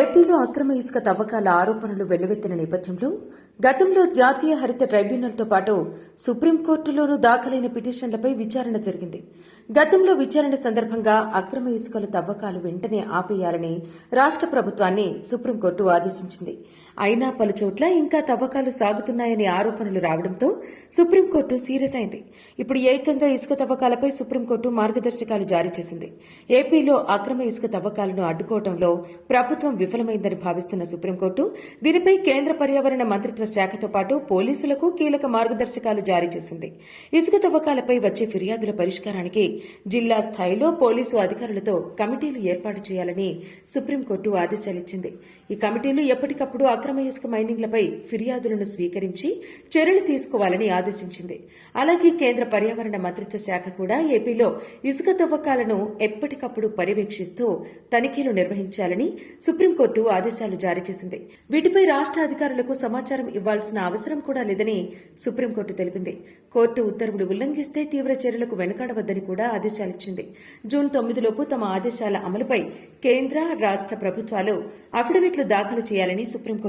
ఏపీలో అక్రమ ఇసుక తవ్వకాల ఆరోపణలు వెల్లువెత్తిన నేపథ్యంలో గతంలో జాతీయ హరిత ట్రైబ్యునల్తో పాటు సుప్రీంకోర్టులోనూ దాఖలైన పిటిషన్లపై విచారణ జరిగింది. గతంలో విచారణ సందర్భంగా అక్రమ ఇసుకల తవ్వకాలు వెంటనే ఆపేయాలని రాష్ట్ర ప్రభుత్వాన్ని సుప్రీంకోర్టు ఆదేశించింది. అయినా పలు చోట్ల ఇంకా తవ్వకాలు సాగుతున్నాయనే ఆరోపణలు రావడంతో సుప్రీంకోర్టు సీరియస్ అయింది. ఇప్పుడు ఏకంగా ఇసుక తవ్వకాలపై సుప్రీంకోర్టు మార్గదర్శకాలు జారీ చేసింది. ఏపీలో అక్రమ ఇసుక తవ్వకాలను అడ్డుకోవడంలో ప్రభుత్వం విఫలమైందని భావిస్తున్న సుప్రీంకోర్టు దీనిపై కేంద్ర పర్యావరణ మంత్రిత్వ శాఖతో పాటు పోలీసులకు కీలక మార్గదర్శకాలు జారీ చేసింది. ఇసుక తవ్వకాలపై వచ్చే ఫిర్యాదుల పరిష్కారానికి జిల్లా స్థాయిలో పోలీసు అధికారులతో కమిటీలు ఏర్పాటు చేయాలని సుప్రీంకోర్టు ఆదేశాలిచ్చింది. ఈ కమిటీలు ఎప్పటికప్పుడు అక్రమ ఇసుక మైనింగ్లపై ఫిర్యాదులను స్వీకరించి చర్యలు తీసుకోవాలని ఆదేశించింది. అలాగే కేంద్ర పర్యావరణ మంత్రిత్వ శాఖ కూడా ఏపీలో ఇసుక తవ్వకాలను ఎప్పటికప్పుడు పర్యవేక్షిస్తూ తనిఖీలు నిర్వహించాలని సుప్రీంకోర్టు ఆదేశాలు జారీ చేసింది. వీటిపై రాష్ట్ర అధికారులకు సమాచారం ఇవ్వాల్సిన అవసరం కూడా లేదని సుప్రీంకోర్టు తెలిపింది. కోర్టు ఉత్తర్వులు ఉల్లంఘిస్తే తీవ్ర చర్యలకు వెనుకాడవద్దని కూడా ఆదేశాలిచ్చింది జూన్ తొమ్మిదిలోపు తమ ఆదేశాల అమలుపై కేంద్ర రాష్ట్ర ప్రభుత్వాలు అఫిడవిట్లు దాఖలు చేయాలని సుప్రీంకోర్టు